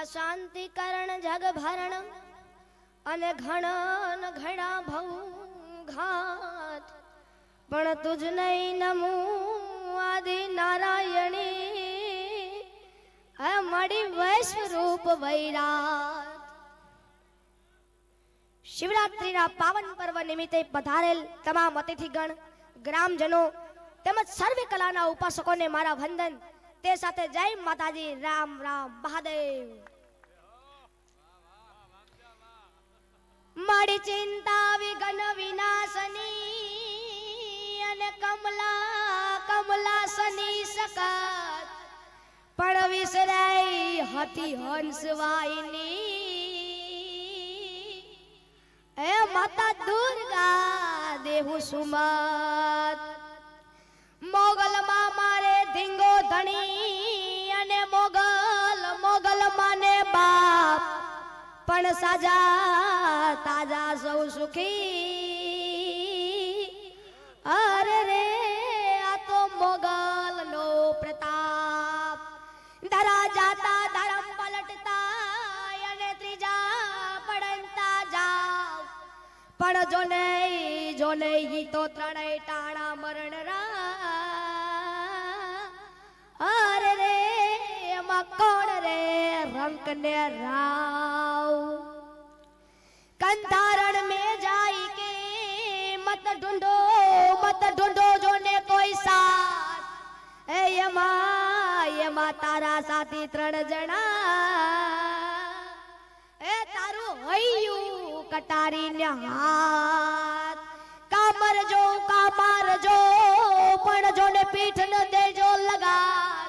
આ શાંતિ કરણ જગ ભરણ અને ઘણ ઘણા ભૌઘાત પણ તુજ નહીં નમું આદિ નારાયણી હે મળી વૈશ્વ રૂપ વૈરાત શિવરાત્રીના પાવન પર્વ નિમિત્તે પધારેલ તમામ અતિથિગણ ગ્રામજનો તેમજ સર્વે કલાના ઉપાસકોને મારા વંદન, તે સાથે જય માતાજી, રામ રામ, મહાદેવ। મારી ચિંતા વિઘ્ન વિનાશની અને કમલા કમલા સની સકાત પણ વિસરાઈ હતી હંસવાઈની. એ માતા દુર્ગા દેહુ સુમત. મોગલમાં મારે ધીંગો ધણી પણ સાજા, તાજા સૌ સુખી. અરે રે, આ તો મોગલ નો પ્રતાપ. ધરા જાતા ધરમ પલટતા અને ત્રીજા પડતા જાવ. પણ જો નહીં જો નહીં, તો ત્રણેય ટાણા મરણ રા અરે રે, એમાં રે રંક ને રાવ? હાથ કામર જો કામાર જો, પણ જો ને પીઠ ન દેજો લગાર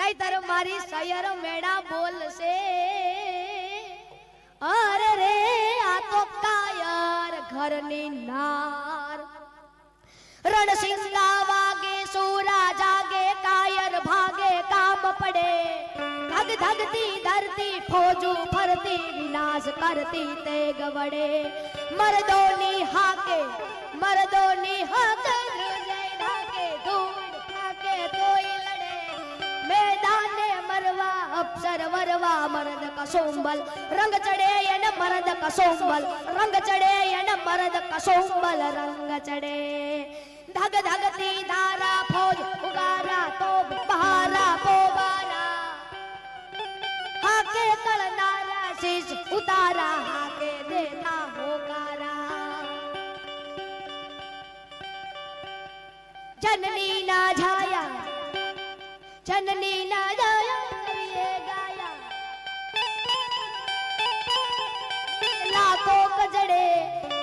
નહીતર મારી સયર મેળા બોલશે. અરે રે, આ તો કાયર ઘરની નાર. રણસિંગા ધગ ધગતી ધરતી ફોજુ ફરતી, વિનાશ કરતી તે ગવડે. મરદોની હાકે હાકે, ધ્રુજે ઢાકે, ધૂળ રંગ ચડે એને મરદ કસોંબલ. રંગ ચડે એને મરદ કસોંબલ. રંગ ચડે. ધગ ધગતી ધારા ઉતારા હાકે દેતા હોકારા. જનની ના છાયા જનની ના જાયા કવિએ ગાયા. લાખો કજડે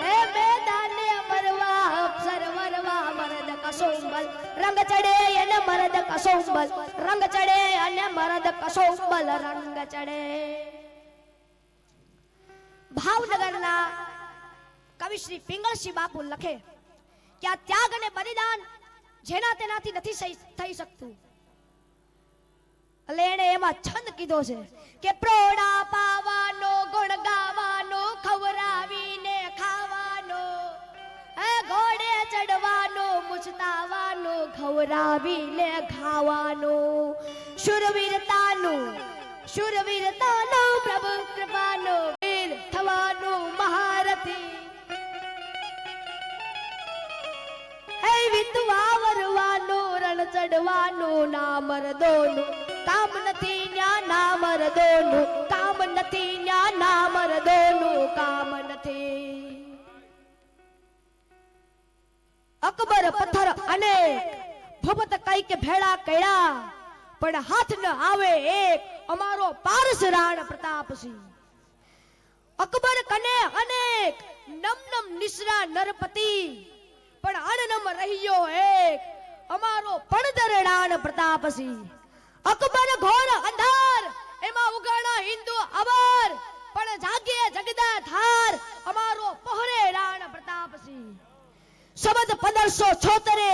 હે મેદાને મરવા અપ્સર વરવા મરદ કસોંબલ. રંગ ચડે અને મરદ કસોંબલ. રંગ ચડે અને મરદ કસોંબલ. રંગ ચડે. શ્રી પિંગળસિંહ બાપુ લખે કે આ ત્યાગ અને બલિદાન જેના તેનાથી નથી થઈ શકતું. એટલે એણે એમાં છંદ કીધો છે કે પ્રોડા પાવાનો ગુણ ગાવાનો ખવરાવીને ખાવાનો, હે ઘોડે ચડવાનો મુછતાવાનો ખવરાવીને ખાવાનો. શુરવીરતાનું શુરવીરતાનો પ્રભુ ચડવાનું ના મરદોનું. કામ નથી ન્યા ના મરદોનું. કામ નથી ન્યા ના મરદોનું. કામ નથી. અકબર, પથ્થર અને ભૂપત કઈ કે ભેળા કયા પણ હાથ ન આવે એક. અમારો પારસ રાણ પ્રતાપસિંહ. અકબર કને અનેક. નમ નમ નિશ્રા નરપતિ, પણ અણનમ રહ્યો એક. અમારો પણદર રાણ પ્રતાપસિંહ. અકબર ઘોર અંધાર, એમાં ઉગાણા હિન્દુ અવર. પણ જાગે જગદા થાર અમારો પહોરે રાણ પ્રતાપસી શબદ પંદરસો છોતરે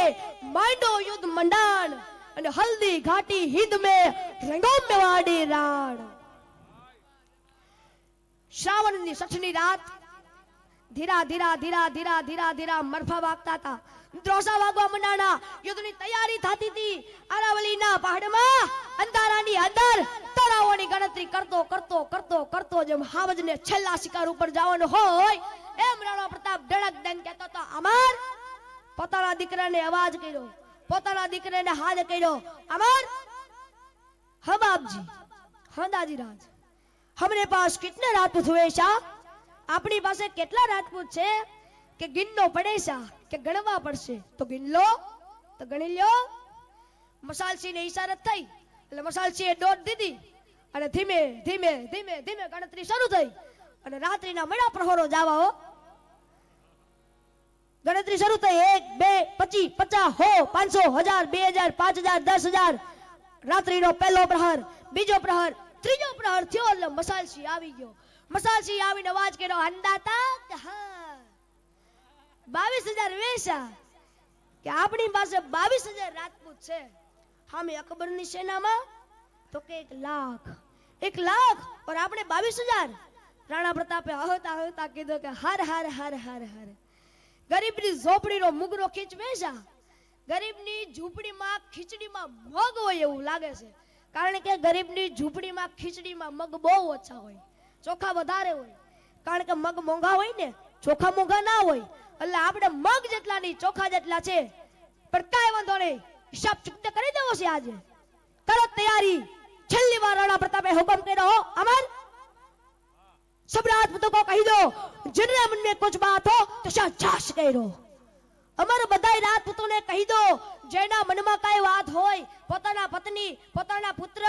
માંડો યુદ્ધ મંડાણ અને હલ્દી ઘાટી હિંદ મે રંગોમ્યવાડી રાણ. શ્રાવણની સઠની રાત ધીરા ધીરા ધીરા ધીરા ધીરા ધીરા મરફા વાગતા હતા. દ્રોસા વાગવા મંડાણા યુદ્ધની તૈયારી થતી હતી. અરાવલીના પહાડમાં અંધારાની અંદર તારાઓની ગણતરી કરતો કરતો કરતો કરતો જેમ હાવજને છેલ્લા શિકાર ઉપર જવાનું હોય, એમ રાણા પ્રતાપ ડણક ડંગ કહેતો તો અમર, પોતાના દીકરાને અવાજ કર્યો, પોતાના દીકરાને હાથ કર્યો. અમર, હમ આપજી હંદાજી રાજ હમરે પાસ કેટલા રાજપૂત હોય શા આપણી પાસે કેટલા રાજપૂત છે? કે ગિનનો પડે કે ગણવા પડશે? તો ગિન લો તો ગણી લ્યો મસાલસી ઈશારત થઈ, એટલે મસાલસી દોટ દીધી. અને ધીમે ધીમે ધીમે ધીમે ગણતરી શરૂ થઈ. અને રાત્રિના મડા પ્રહોરો જાવા હો. ગણતરી શરૂ થઈ. એક, બે, પચી, પચાસ, હો, પાંચસો, હજાર, બે હજાર, પાંચ હજાર, દસ હજાર. રાત્રિનો પહેલો પ્રહર, બીજો પ્રહર, ત્રીજો પ્રહર થયો, એટલે મસાલસી આવી ગયો. મસાલસી આવીને અવાજ કર્યો, અંદાતા હા? બાવીસ હજાર વેશા કે આપણી પાસે બાવીસ હજાર રાજપૂત છે. સામે અકબરની સેનામાં તો કે એક લાખ. એક લાખ? और આપણે બાવીસ હજાર? રાણા પ્રતાપે હહતા હહતા કીધું કે હર હર હર હર હર. ગરીબની ઝોપડીનો મુગરો ખીચવેશા ગરીબની ઝૂંપડીમાં ખીચડીમાં મગ હોય એવું લાગે છે. કારણ કે ગરીબની ઝૂંપડીમાં ખીચડીમાં મગ બહુ ઓછા હોય. ચોખા વધારે હોય. કારણ કે મગ મોંઘા હોય ને, ચોખા મોંઘા ના હોય. એટલે આપણે મગ જેટલા નહીં ચોખા જેટલા છે, પણ કાંઈ વાંધો નહીં. હિસાબ ચૂકતે કરી દેવો છે આજે. તરત તૈયારી. છેલ્લી વાર રાણા પ્રતાપે હુકમ કર્યો. અમર? સમ્રાટ તો કહી દો, જેને મને કુછ બાત હો તો શા જાશ કર્યો? અમર, બધાય રાજપૂતોને કહી દો, જેના મનમાં કઈ વાત હોય, પોતાના પત્ની, પોતાના પુત્ર,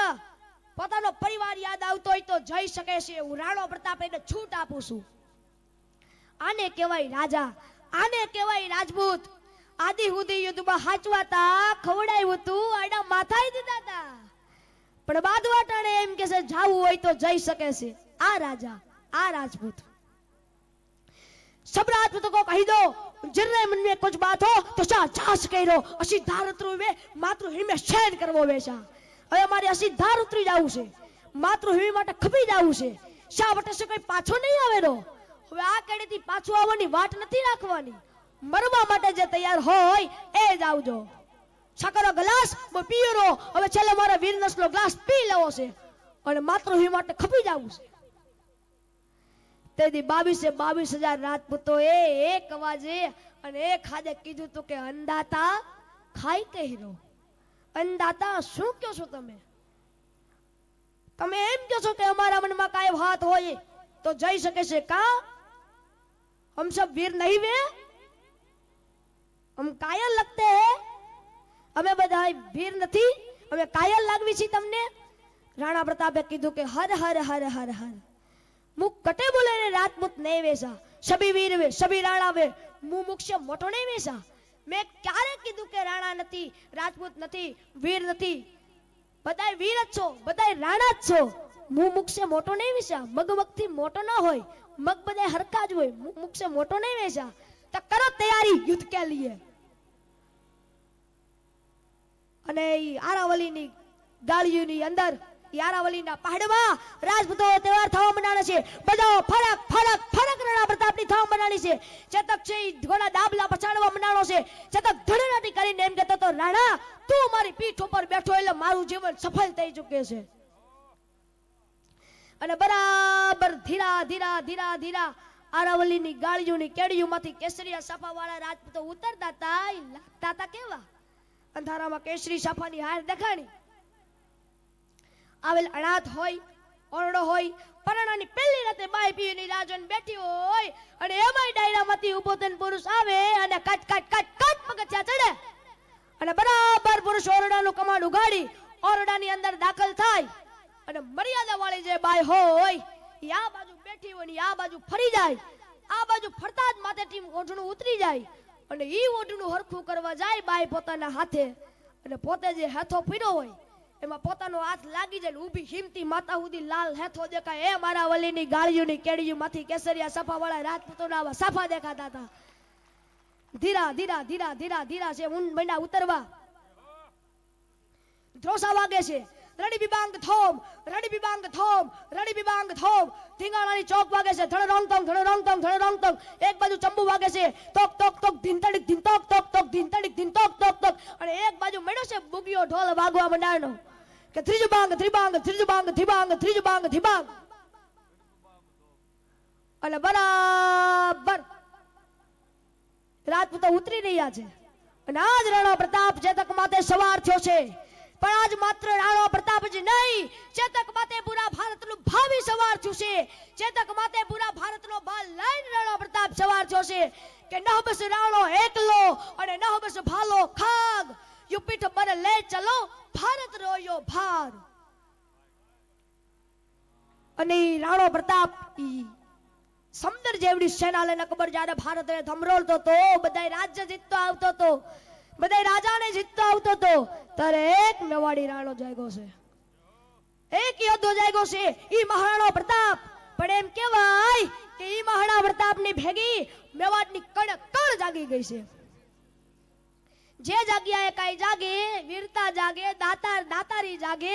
પોતાનો પરિવાર યાદ આવતો હોય તો જઈ શકે છે. હું રાણો પ્રતાપ એને છૂટ આપું છું. આને કહેવાય રાજા. આને કહેવાય રાજપૂત આદિ હુદી યુદ્ધમાં હાચવાતા ખવડાવ્યું તું આડા માથાય દીધા તા પણ બાદવાટાણે એમ કે છે જાવું હોય તો જઈ શકે છે આ રાજા આ રાજપૂત सब राजपूतों को कही दो जिनके मन में कुछ बात हो तो શા જાસ કર્યો અસી ધાર ઉતરવે માતૃભૂમિ में શયન કરવો વેશા હવે અમારે અસી ધાર ઉતરી જવું છે માતૃભૂમિ માટે ખપી જવું છે શા વટે છે કોઈ પાછો નહીં આવેલો હવે આ કડેથી પાછું આવવાની વાટ નથી રાખવાની? મરવા માટે જે તૈયાર હોય, એ જ આવજો. છકરો ગ્લાસ પીરો હવે છેલ્લે મારા વીર નસનો ગ્લાસ પી લેવો છે. અને માતૃભૂમિ માટે ખપી જવું છે. તેથી બાવીસે બાવીસ હજાર રાજપૂતો એ એક અવાજે અને એક હાથે કીધું તું કે અંદાતા ખાઈ કહેરો. અંદાતા શું કહો છો તમે? તમે એમ કહો છો કે અમારા મનમાં કાંઈ વાત હોય તો જઈ શકે છે. કા? हम सब वीर नहीं वे हम कायल लगते हैं અમે બધા વીર નથી અમે કાયલ લાગવી છીએ તમને રાણા પ્રતાપે કીધું કે હર હર હર હર હર મુખ કટે બોલે ને રાજપૂત નહીં વેસા સભી વીર વે સભી રાણા વે મું મુખ્ય મોટો નહીં વેસા મેં ક્યારે કીધું કે રાણા નથી રાજપૂત નથી વીર નથી બધાય વીર જ છો બધાય રાણા જ છો મું મુખ્ય મોટો નહીં વેસા મગ મગથી મોટો ન હોય મગ બધા હરકા જ હોય. મુખ મુખ્ય મોટો નહીં વેચા. તો કરો તૈયારી યુદ્ધ કે લીએ. અને આરાવલીની ગાળીઓની અંદર યારાવલીના પહાડમાં રાજપૂતો તહેવાર થવા મનાણે છે. બધાઓ ફરક ફરક ફરક રાણા પ્રતાપની થવા મનાણી છે. ચેતક છે ઘોડા દાબલા પછાડવા મનાણો છે. ચેતક ધડનાટી કરીને એમ કહેતો તો રાણા, તું મારી પીઠ ઉપર બેઠો એટલે મારું જીવન સફળ થઈ ચૂકે છે. અને બરાબર ધીરા ધીરા ધીરા ધીરા આરાવલીની ગાળીઓની કેડીઓમાંથી કેસરિયા સાફાવાળા રાજપૂતો ઉતરતા હતા લાગતા હતા કેવા? અંધારામાં કેસરી સાફાની હાર દેખાણી. આવેલ અનાથ હોય, ઓરડો હોય, પરણાની પહેલી રાતે બાઈ પીની રાજન બેઠી હોય અને એમાંય ડાયરામાંથી ઊભો થઈને પુરુષ આવે અને કટ કટ કટ કટ પગથિયા ચડે. અને બરાબર પુરુષ ઓરડાનું કમાડ ઉગાડી ઓરડાની અંદર દાખલ થાય. અને મર્યાદા વાળી જે બાય હોય એ આ બાજુ બેઠી હોય ને આ બાજુ ફરી જાય. આ બાજુ ફરતા જ માથે ટીમ ઓઢણું ઉતરી જાય. અને ઈ ઓઢણું હરખું કરવા જાય બાઈ પોતાના હાથે. અને પોતે જે હેથો પીડો હોય, એમાં પોતાનો હાથ લાગી જાય ઊભી હિમતી માતા સુધી લાલ હેથો દેખાય. એ મારા વલીની ગાળીઓની કેડીઓમાંથી કેસરિયા સફા વાળા રાજપૂતોના આવા સફા દેખાતા હતા. ધીરા ધીરા ધીરા ધીરા ધીરા છે. ઊંડ મહિના ઉતરવા. ધ્રોસા વાગે છે. રડી બિબાંગ થોમ, રડી બિબાંગ થોમ, રડી બિબાંગ થોમ. ધીંગાણાની ચોક વાગે છે ધણ રોંગ તંગ ધણ રોંગ તંગ ધણ રોંગ તંગ એક બાજુ ચંબુ વાગે છે, તોક તોક તોક ધીન તડીક તોક તોક તોક ધીન તડીક તોક તોક તોક. અને એક બાજુ મેળ્યો છે, બુગીઓ ઢોલ વાગવા મંડાણો કે ત્રીજું બાંગ ત્રિબાંગ ત્રીજું બાંગ ધીબાંગ ત્રીજું બાંગ ધીબાંગ અને બરાબર. રાજપૂતો ઉતરી રહ્યા છે. અને આજ રાણા પ્રતાપ ચેતક માથે સવાર થયો છે. પણ આજ માત્ર રાણા પ્રતાપ જ નહીં, ચેતક માતે પૂરા ભારતનું ભાવિ સવાર થયું છે ચેતક માતે પૂરા ભારતનો બાલ લઈને રાણા પ્રતાપ સવાર થયો છે કે ન બસ રાણો એકલો અને ન બસ ભાલો ખાગ. યુપીઠ પર લે ચલો, ભારત રોયો ભાર. અને રાણો પ્રતાપ સમદર જેવડી સેના લઈને અકબર જ્યારે ભારતને ધમરોલતો તો, બધાય રાજ્ય જીતતો, આવતો તો. બધાય રાજાને જીતતો આવતો હતો ત્યારે એક મેવાડી રાણો જાગ્યો છે. એક યોદ્ધો જાગ્યો છે, ઈ મહારાણો પ્રતાપ. પણ એમ કહેવાય કે ઈ મહારાણા પ્રતાપની ભેગી મેવાડની કણ કણ જાગી ગઈ છે. જે જગ્યાએ કઈ જાગે, વીરતા જાગે, દાતાર દાતારી જાગે,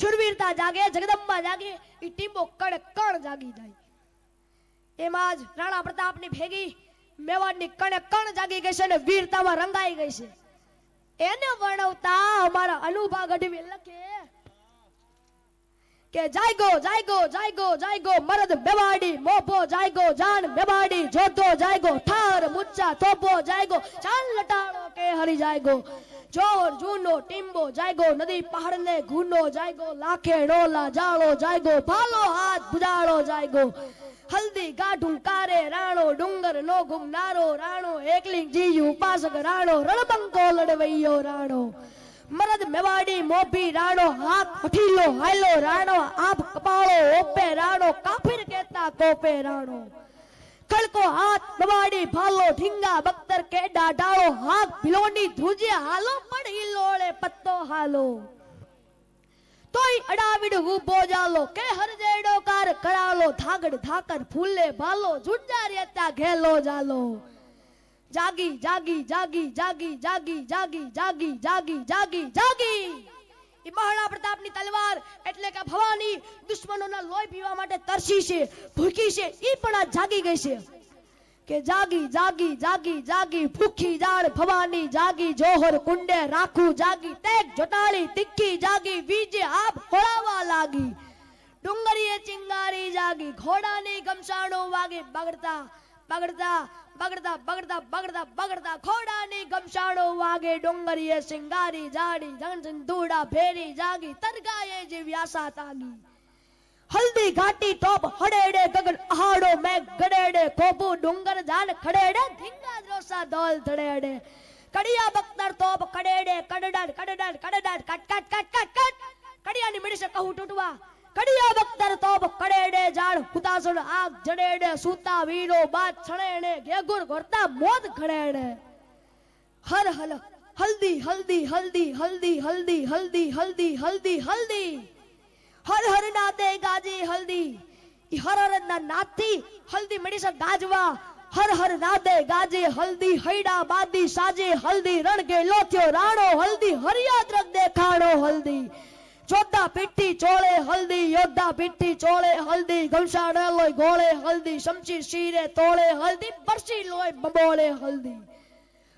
શુરવીરતા જાગે, જગદંબા જાગે, ઈ ટીમો કણ કણ જાગી જાય. એમાં જ રાણા પ્રતાપની ભેગી મેવાડની કણે કણ જાગી ગઈ છે અને વીરતામાં રંગાઈ ગઈ છે. એને વર્ણવતા અમારા અનુભા ગઢવી લખે કે જાયગો જાયગો જાયગો જાયગો, મરદ મેવાડી, મોભો જાયગો, જાન મેવાડી, જોધો જાયગો ઠાર મુચ્ચા થોભો જાયગો, ચાલ લટાણો કે હરી જાયગો, જોર, જૂનો ટીમ્બો જાયગો, નદી પહાડ ને ગુનો જાયગો, લાખે ડોલા જાળો જાયગો, ભાલો હાથ ભુજાળો જાયગો. હલ્દી ગાઢું કારે રાણો, ડુંગર નો ઘૂમનારો રાણો, એકલી જીયું ઉપાસક રાણો, રણબંકો લડવૈયો રાણો. મરદ મેવાડી મોભી રાણો, હાથ હઠીલો હાયલો રાણો આપ કપાળો, ઓપે રાણો, કાફીર કેતા કોપે રાણો. ખડકો હાથ મેવાડી ભાલો ઢીંગા બક્તર કેડા ડાળો હાથ ભિલોની ધુજે હાલો પણ હિલોળે પત્તો હાલો. તોય અડાવીડ ઊભો જાલો, કે હરજેડો કાર કરાલો ધાગડ ધાકર ફૂલે ભાલો જુંડા રેતા ઘેલો જાલો જાગી જાગી જાગી જાગી જાગી જાગી જાગી જાગી જાગી જાગી એ મહારાણા પ્રતાપની તલવાર એટલે કે ભવાની દુશ્મનોના લોહી પીવા માટે તરસી છે ભૂખી છે એ પણ આ જાગી ગઈ છે કે જાગી જાગી જાગી જાગી ભૂખી જાળ ભવાની જાગી જોહર કુંડે રાખું જાગી ટેક જટાળી તીખી જાગી વીજે આપ હોળાવા લાગી ડુંગરીએ ચિંગારી જાગી, ઘોડાની ગમસાણો વાગે, બગડતા બગડતા બગડતા બગડતા બગડતા બગડતા, ઘોડાની ગમસાણો વાગે ડુંગરીએ સિંગારી જાડી ધૂડા ફેરી જાગી, તરગાએ જે વ્યાસા તાગી. હલ્દી ઘાટી ટોપ હડેડે ગગન આહાડો મેઘ ગડેડે કોપુ ડુંગર જાન ખડેડે, ધીંગા દ્રોસા દોલ ધડેડે. કડિયા બક્તર તોપ, કડેડે, કડડાડ કડડાડ કડડાડ, કટ કટ કટ કટ કટ. કડિયાની મડીસે કહું તૂટવા કડિયા બખ્તર તોબ કડેડે જાણ હુતાસણ આગ જડેડે, સૂતા વીરો બાદ છણેડે ઘેગુર ઘરતા મોત ખડેડે હર હલ, હલ્દી હલ્દી હલ્દી હલ્દી હલ્દી હલ્દી હલ્દી હલ્દી હલ્દી. હર હર નાદે ગાજી હલ્દી. હર હર ના નાથી હલ્દી મડીસે ગાજવા. હર હર નાદે ગાજે હલ્દી, હૈડા બાદી સાજે હલ્દી રણગે લોથ્યો રાણો હલ્દી હરિયાદ્રક દેખાણો હલ્દી. જોધા પીઠી ચોળે હલ્દી, યોદ્ધા પીઠી ચોળે હલ્દી ગમશાણે લોય ગોળે હલ્દી સમચી શીરે તોળે હલ્દી પરસી લોય બબોળે હલ્દી.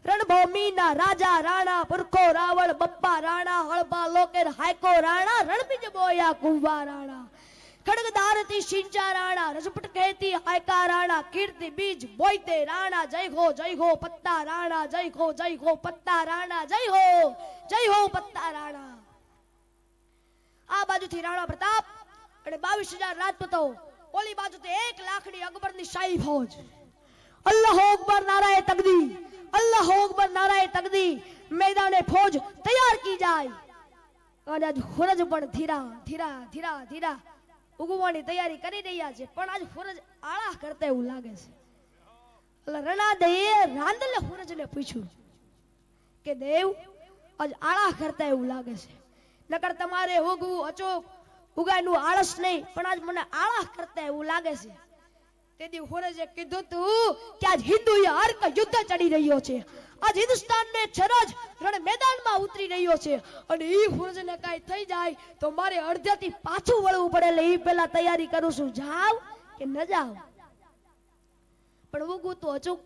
રણભૂમિના રાજા રાણા પુરખો રાવણ, બપ્પા રાણા હળબા લોકેર, હાયકો રાણા, રણબીજ બોયા કુંવા રાણા. ખડગદારથી સિંચા રાણા રજપટ કહેતી હાયકા રાણા, કીર્તિ બીજ બોયતે રાણા, જય હો જય હો પત્તા રાણા, જય હો જય હો પત્તા રાણા, જય હો જય હો પત્તા રાણા. આ બાજુથી રાણા પ્રતાપ અને બાવીસ હજાર રાજપૂતો ઓલી બાજુથી એક લાખની અકબરની શાહી ફોજ. અલ્લાહ અકબર નારાએ તકદી, અલ્લાહ અકબર નારાએ તકદી, મેદાને ફૌજ તૈયાર કી જાય. અને આજ ફરજ પણ ધીરા ધીરા ધીરા ધીરા ઉગવાની તૈયારી કરી રહ્યા છે, પણ આજ ફરજ આળા કરતા એવું લાગે છે. એટલે રણાદયે રાંદલે ફરજને પૂછ્યું કે દેવ, આજ આળા કરતા એવું લાગે છે. નકર તમારે ઉગવું અચોક ઉગાયનું આળસ નહીં, પણ આજ મને આળા કરતા એવું લાગે છે. તેથી હોરજે કીધું તું કે આજ હિન્દુએ હર્ક યુદ્ધ ચડી રહ્યો છે. આજ હિન્દુસ્તાન ને છરજ રણ મેદાનમાં ઉતરી રહ્યો છે. અને ઈ હોરજને કાંઈ થઈ જાય તો મારે અડધેથી પાછું વળવું પડે એટલે ઈ પહેલા તૈયારી કરું છું. જાવ કે ન જાવ? પણ ઉગું તો અચૂક.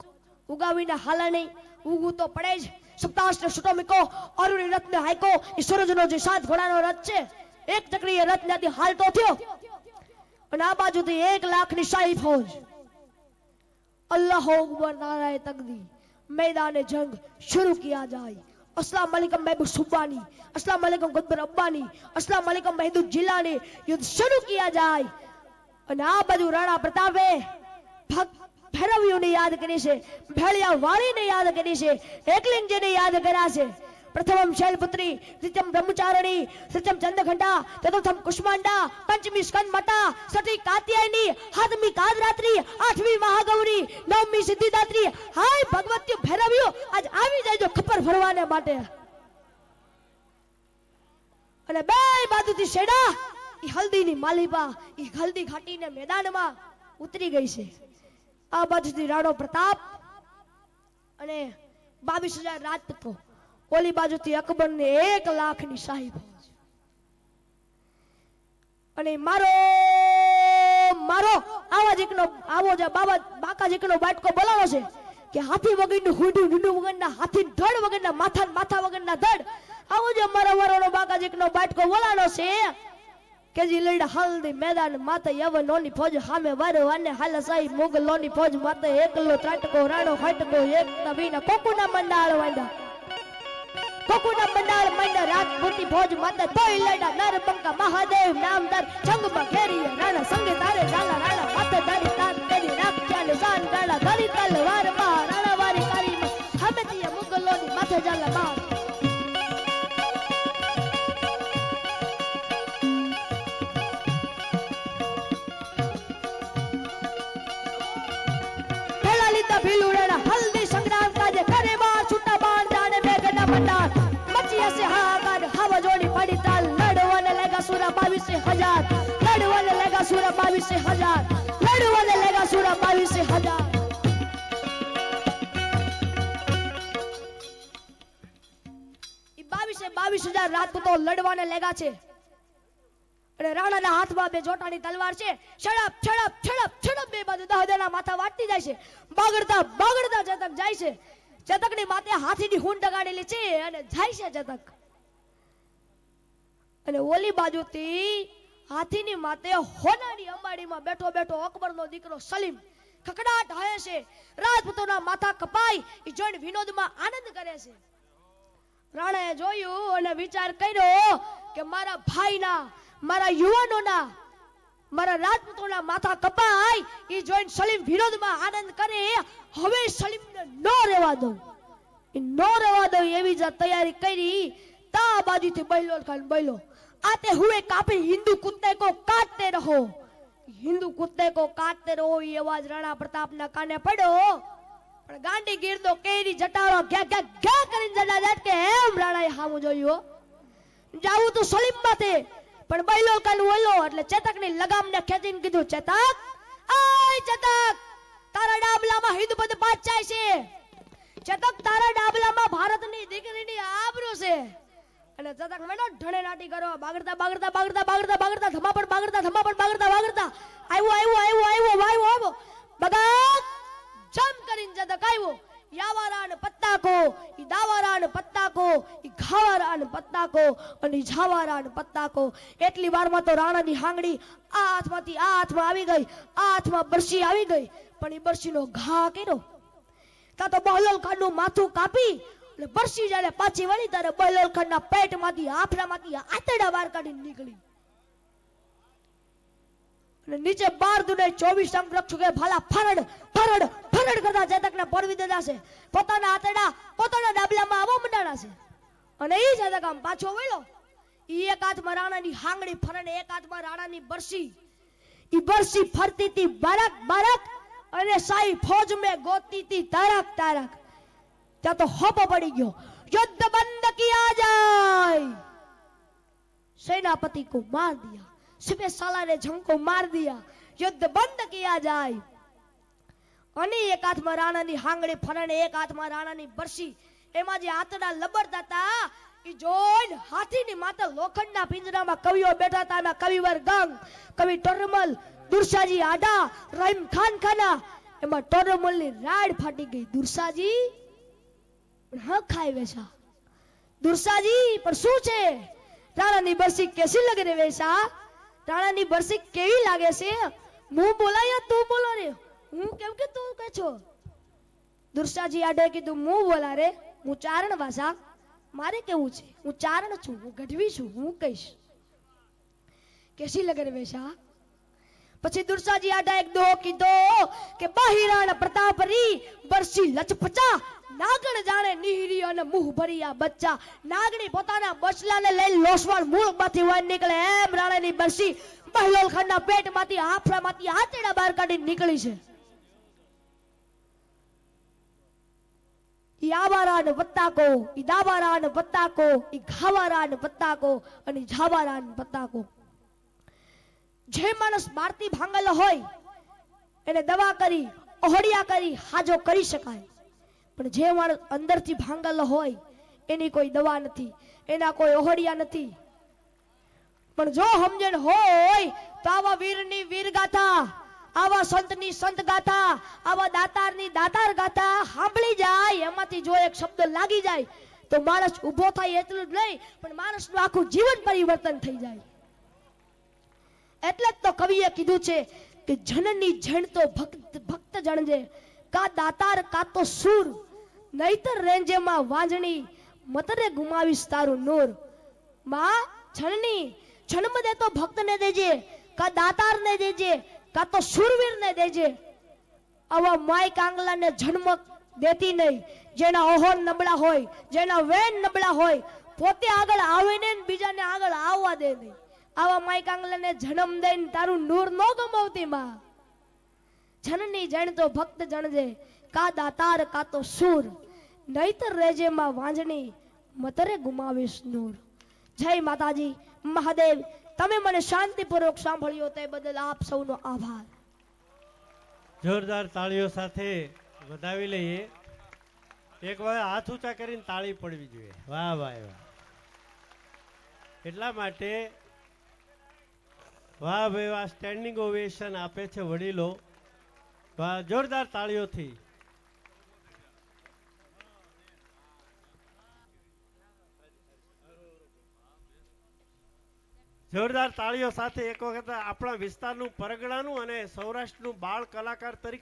ઉગાવીને હાલે નહીં. ઉગું તો પડે જ. સપ્તાષ્ટ છૂટો મીકો અરુણી રથને હાયકો એ સૂરજનો જે સાત ઘોડાનો રથ છે એક ચક્રીય રથ ત્યાંથી હાલતો થયો અને આ બાજુથી એક લાખની શાહી ફૌજ અલ્લાહ અકબર નારાય તકદી मैदान जंग शुरू किया जाए अस्सलाम वालेकुम महबूब सुब्बानी अस्सलाम वालेकुम गुदबर अब्बानी अस्सलाम वालेकुम महदूद जिलानी युद्ध शुरू किया जाए અને આ બાજુ રાણા પ્રતાપે ભક્ત ભૈરવીઓને યાદ કરી છે ભેળિયા વાળીને યાદ કરી છે, એકલિંગજીને યાદ કર્યા છે. પ્રથમમ શૈલપુત્રી દ્વિતીયમ બ્રહ્મચારિણી તૃતીયમ ચંદ્રઘંટા ચતુર્થમ કુષ્માંડા, પંચમી સ્કંદ મટા છઠ્ઠી કાત્યાયની, સાતમી કાદરાત્રી, આઠમી મહાગૌરી, નવમી સિદ્ધિદાત્રી. હાય ભગવતી ભૈરવીઓ, આજ આવી જાય ખપર ભરવાને માટે. અને બે બાજુથી શેડા, ઈ હલ્દીની માલિપા ઈ હલ્દી ઘાટીને મેદાનમાં ઉતરી ગઈ છે. બાજુથી રાણો પ્રતાપ અને બાવીસ હજાર રાજપૂતો ઓલી બાજુથી અકબર ને એક લાખની સાહેબ અને મારો મારો, આવા જીકનો, આવો જે બાબા, બાકા જીકનો બાટકો બોલાવો છે કે હાથી વગરનું હુંડું વગર વગરના હાથી, ધડ વગરના માથા માથા માથા વગરના ધડ. આવો જે મારા વરોનો બાકા જીકનો બાટકો બોલાવો છે. કે જી લઈડા હલ્દી મેદાન માતે યવનોની ફોજ સામે વારો અને હાલસાઈ મુગલોની ફોજ માતે એકલો ત્રાટકો રાણો ફાટકો એક નવીના કોકુના મંડાળ વાંડા કોકુના મંડાળ મંડા રાજપૂતી ફોજ માતે તોય લઈડા નરબંકા મહાદેવ નામદાર, જંગમાં ઘેરી રાણા, સંગે તારે જાલા રાણા, માથે તારી તાર તેરી રાખ ચાલે જાન રાણા ધરી તલવારમાં રાણા વારી કારી માં હમે મુગલોની માથે જાલા બાર. હવા જોડી પડી તાલ લડવાને લેગા સુરા બાવીસ હજાર. લડવાને લેગા સુરા બાવીસ હજાર. લડવાને લેગા સુરા બાવીસ હજાર. બાવીસ હજાર રાજપૂતો લડવાને લેગા છે. અને રાણાના હાથમાં બે જોટાની તલવાર છે. છડપ છડપ છડપ છડપ બે બાજુ દહદાના માથા વાટતી જાય છે. બગડતા બગડતા જતક જાય છે. જતકની માથે હાથીની હૂંડ ડગાડેલી છે અને જાય છે જતક. અને ઓલી બાજુથી હાથીની માથે હોનાની અંબાડીમાં બેઠો બેઠો અકબરનો દીકરો સલીમ ખકડાટ હે છે. રાજપૂતોના માથા કપાઈ એ જોઈને વિનોદમાં આનંદ કરે છે. રાણાએ જોયું અને વિચાર કર્યો કે મારા ભાઈના, મારા યુવાનોના, મારા રાજપૂતોના માથા કપાય એ જોઈને સલીમ વિરોધમાં આનંદ કરે. હવે સલીમને ન રહેવા દઉં. ન રહેવા દઉં એવી જ તૈયારી કરી, તા બાજુથી બૈલો ખાન બૈલો આતે હુએ કાપી હિન્દુ કુત્તે કો કાટતે રહો હિન્દુ કુત્તે કો કાટતે રહો એ અવાજ રાણા પ્રતાપના કાને પડ્યો પણ ગાંડી ગીરદો કેરી જટારો ઘ્યા ઘ્યા ઘ્યા કરીને જડા જાટ કે એમ રાણાએ હામું જોયું જાવું તો સલીમ માથે પણ બૈલો કાન ઓલો એટલે ચેતકની લગામને ખેંચીને કીધું, ચેતક, આય ચેતક, તારા ડાબલામાં હિન્દ પદ પાચાય છે. ચેતક તારા ડાબલામાં ભારતની દીકરીની આબરૂ છે. અને ચેતક મેડો ઢણે નાટી કરો. બાગડતા બાગડતા બાગડતા બાગડતા બાગડતા ધમાપડ બાગડતા ધમાપડ બાગડતા બાગડતા. આવ્યો આવ્યો આવ્યો આવ્યો વાયો આવ્યો બગાત જમ કરીને જતક આવ્યો યાવારાન પત્તાકો, ઈ દાવારાન પત્તાકો, ઈ ઘાવારાન પત્તાકો અને ઝાવારાન પત્તાકો. એટલી વારમાં તો રાણાની હાંગડી આ હાથમાંથી આ હાથમાં આવી ગઈ, આ હાથમાં બરશી આવી ગઈ. પણ ઈ બરશીનો ઘા કર્યો તા તો બહલોલ ખાનનું માથું કાપી અને બરશી જ્યારે પાછી વળી ત્યારે બહલોલ ખાનના પેટમાંથી આફરામાંથી આતડા વાર કાઢી નીકળી. અને નીચે બાર દુને ચોવીસ અંક લખશું કે ભાલા ફરડ ફરડ ફરડ કરતા ચેતકને પરવી દેતા છે. પોતાના આતડા પોતાના ડાબલામાં આવો મંડાણા છે. અને એ ચેતક આમ પાછો વળ્યો. ઈ એક હાથમાં રાણાની હાંગડી ફરડ એક હાથમાં રાણાની બરસી. ઈ બરસી ફરતી હતી બારક બારક અને સાઈ ફોજ મેં ગોતી હતી તારક તારક. ત્યાં તો હોબો પડી ગયો. યુદ્ધ બંધ કિયા જાય? સેનાપતિ કો માર દિયા. સિપે સાલા ને ઝંકો માર દિયા. યુદ્ધ બંધ કિયા જાય? અને એક હાથમાં રાણાની હાંગળી ફરણે, એક હાથમાં રાણાની બરસી. એમાં જે આતડા લબડતા હતા, એ જોઈને હાથીની માથે લોખંડના પિંજરામાં કવિઓ બેઠા હતા, એમાં કવિવર ગંગ, કવિ ટોરમલ દુર્શાજી આડા રહીમ ખાન ખાના. એમાં ટોરમલની રાડ ફાટી ગઈ. દુર્શાજી પણ હક ખાઈ વેસા દુરસાજી, પણ શું છે? રાણાની બરસી કેસી લગે રે વેસા રાણાની બરસી કેવી લાગે છે? હું બોલાય તું બોલો રે. હું કેમ કે તું કે છો? દુર્સાજી આડે કીધું, હું બોલા રે, હું ચારણ વાસા. મારે કેવું છે? હું ચારણ છું, હું ગઢવી છું, હું કહીશ. કેસી લગે રે વેસા પછી દુર્સાજી આડા એક દો કીધો કે, બહિરાણ પ્રતાપરી બરસી લચપચા નાગણ જાણે નીહરી અને મુહ ભર્યા બચ્ચા. નાગણી પોતાના બસલાને લઈ લોસવાળ મૂળમાંથી વાન નીકળે. એમ રાણાની બરસી બહિલોલ ખાનના પેટમાંથી હાફડામાંથી હાથેડા બહાર કાઢી નીકળી છે. ઈ આવારાન વત્તાકો, ઈ દાવારાન વત્તાકો, ઈ ઘાવારાન વત્તાકો અને ઝાવારાન વત્તાકો. જે માણસ બારતી ભાંગલ હોય, એને દવા કરી ઓહડિયા કરી, હાજો કરી શકાય. પણ જે માણસ અંદરથી ભાંગલ હોય, એની કોઈ દવા નથી, એના કોઈ ઓહડિયા નથી. પણ જો સમજણ હોય, તો આવા વીરની વીર ગાથા, આવા સંતની સંત ગાથા, આવા દાતારની દાતાર ગાથા સાંભળી જાય, એમાંથી જો એક શબ્દ લાગી જાય, તો માણસ ઊભો થાય એટલું જ નહીં, પણ માણસનું આખું જીવન પરિવર્તન થઈ જાય. એટલે જ તો કવિએ કીધું છે કે જનની જણ તો ભક્ત ભક્ત જણજે કા દાતાર, કા તો સૂર. નહીતર રેંજેમાં વાંજણી, મતરે ગુમાવીશ તારું નૂર. માં, છણની જન્મ દે તો ભક્તને દેજે, કા દાતારને દેજે, કા તો શૂરવીરને દેજે. આવા માય કાંગલાને જન્મ દેતી નહીં. જેના ઓહોર નબળા હોય, જેના વેન નબળા હોય, પોતે આગળ આવે ને ને બીજાને આગળ આવવા દે નહીં. આવા માય કાંગલાને જન્મ દઈને તારું નૂર ન ગમાવતી માં. જનની જણ ભક્ત જણજે કા દાતાર, કા તો સૂર. નહીતર રેજે માં વાંજણી, મતરે ગુમાવીશ નૂર. જય માતાજી, મહાદેવ, તમે મને શાંતિપૂર્વક સાંભળ્યો તે બદલ આપ સૌનો આભાર. જોરદાર તાળીઓ સાથે વધાવી લઈએ. એક વાર હાથ ઊંચા કરીને તાળી પડવી જોઈએ. વાહ વાહ વાહ. એટલા માટે વાહ ભાઈ વાહ સ્ટેન્ડિંગ ઓવેશન આપે છે વડીલો. જોરદાર તાળીઓથી. જોરદાર તાળીઓ સાથે એક વખત આપણા વિસ્તારનું પરગણાનું અને સૌરાષ્ટ્રનું બાળ કલાકાર તરીકે